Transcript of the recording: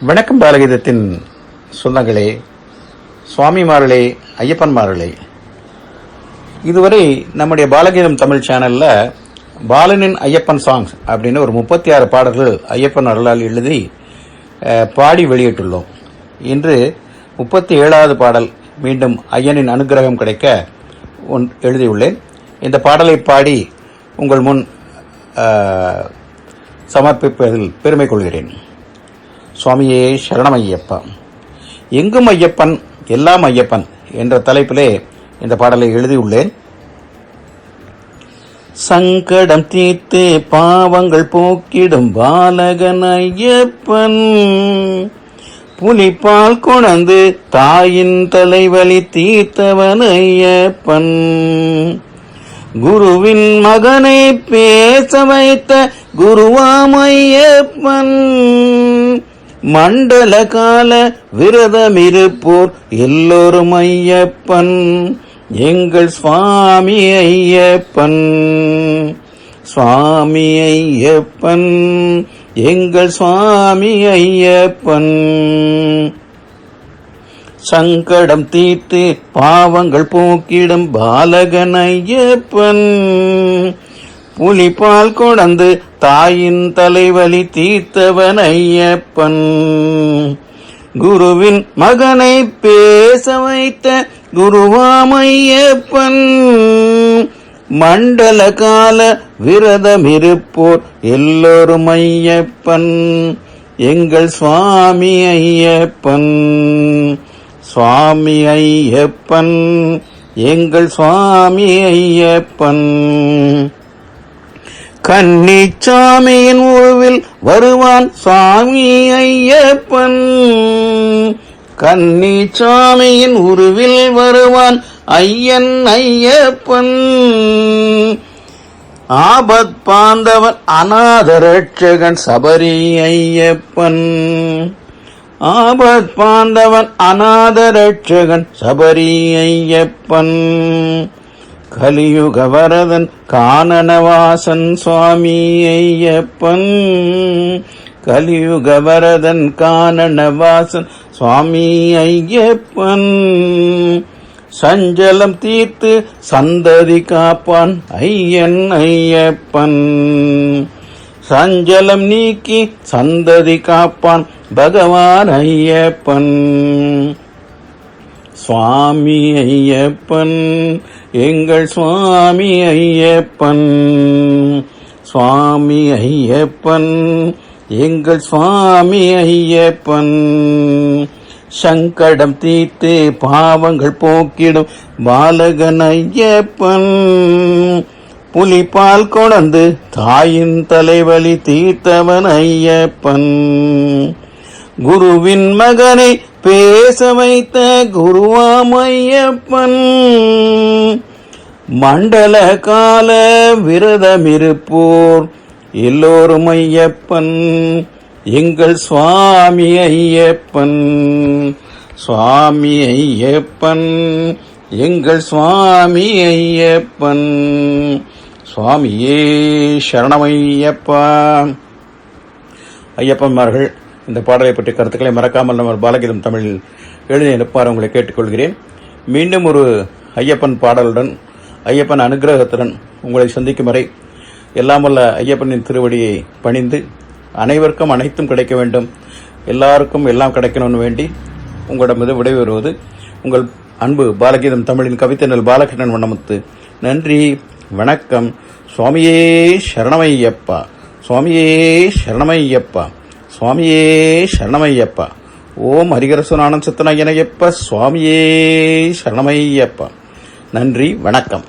வணக்கம் பாலகீதத்தின் சொந்தங்களே சுவாமிமார்களே ஐயப்பன்மார்களே. இதுவரை நம்முடைய பாலகீதம் தமிழ் சேனலில் பாலனின் ஐயப்பன் சாங்ஸ் அப்படின்னு ஒரு முப்பத்தி ஆறு பாடல்கள் ஐயப்பன் அருளால் எழுதி பாடி வெளியிட்டுள்ளோம். இன்று முப்பத்தி ஏழாவது பாடல் மீண்டும் ஐயனின் அனுகிரகம் கிடைக்க ஒன்- எழுதியுள்ளேன். இந்த பாடலை பாடி உங்கள் முன் சமர்ப்பிப்பதில் பெருமை கொள்கிறேன். சுவாமியே சரணம் ஐயப்பா எங்கும் ஐயப்பன் எல்லாம் ஐயப்பன் என்ற தலைப்பிலே இந்த பாடலை எழுதியுள்ளேன். சங்கடம் தீர்த்து பாவங்கள் போக்கிடும் பாலகன் ஐயப்பன். புலிப்பால் கொணந்து தாயின் தலைவலி தீர்த்தவன் ஐயப்பன். குருவின் மகனை பேச வைத்த குருவாமையப்பன் மண்டல கால விரதமிருப்போர் எல்லோரும் ஐயப்பன் எங்கள் சுவாமி ஐயப்பன். சுவாமி ஐயப்பன் எங்கள் சுவாமி ஐயப்பன். சங்கடம் தீர்த்து பாவங்கள் போக்கிடும் பாலகன் ஐயப்பன். புலிப்பால் கொடந்து தாயின் தலைவலி தீர்த்தவன் ஐயப்பன் குருவின் மகனை பேச வைத்த குருவாமையப்பன். மண்டல கால விரதமிருப்போர் எல்லோரும் ஐயப்பன். எங்கள் சுவாமி ஐயப்பன். சுவாமி ஐயப்பன். எங்கள் சுவாமி ஐயப்பன். கன்னிச்சாமியின் உருவில் வருவான் சாமி ஐயப்பன். கன்னிச்சாமியின் உருவில் வருவான் ஐயன் ஐயப்பன். ஆபத் பாந்தவன் அநாதரட்சகன் சபரி ஐயப்பன். ஆபத் பாந்தவன் அநாதரட்சகன் சபரி ஐயப்பன். கலியுகவரதன் காணனவாசன் சுவாமி ஐயப்பன் கலியுகவரதன் காணனவாசன் சுவாமி ஐயப்பன் சஞ்சலம் தீர்த்து சந்ததி காப்பான் ஐயன் ஐயப்பன். சஞ்சலம் நீக்கி சந்ததி காப்பான் பகவான் ஐயப்பன். சுவாமி ஐயப்பன் எங்கள் சுவாமி ஐயப்பன். சுவாமி ஐயப்பன் எங்கள் சுவாமி ஐயப்பன். சங்கடம் தீர்த்து பாவங்கள் போக்கிடும் பாலகன் ஐயப்பன். புலிப்பால் கொணந்து தாயின் தலைவலி தீர்த்தவன் ஐயப்பன். குருவின் மகனை பேச வைத்த குருவாமையப்பன். மண்டல கால விரதமிருப்போர் எல்லோரும் ஐயப்பன். எங்கள் சுவாமி ஐயப்பன். சுவாமி ஐயப்பன். எங்கள் சுவாமி ஐயப்பன். சுவாமியே சரணமையப்பா. ஐயப்பன்மார்கள் இந்த பாடலை பற்றிய கருத்துக்களை மறக்காமல் நம்ம பாலகீதம் தமிழில் எழுதி அனுப்பார் உங்களை கேட்டுக்கொள்கிறேன். மீண்டும் ஒரு ஐயப்பன் பாடலுடன் ஐயப்பன் அனுகிரகத்துடன் உங்களை சந்திக்கும் வரை எல்லாம் வல்ல ஐயப்பனின் திருவடியை பணிந்து அனைவருக்கும் அனைத்தும் கிடைக்க வேண்டும். எல்லாருக்கும் எல்லாம் கிடைக்கணும்னு வேண்டி உங்களிடமிருந்து விடைபெறுவது உங்கள் அன்பு பாலகீதம் தமிழின் கவித்தனல் பாலகிருஷ்ணன் வண்ணமுத்து. நன்றி வணக்கம். சுவாமியே சரணமையப்பா. சுவாமியே சரணமையப்பா. சுவாமியே சரணமையப்பா. ஓம் ஹரிகரசுனானந்த சத்தனாயனையப்ப சுவாமியே சரணமையப்பா. நன்றி வணக்கம்.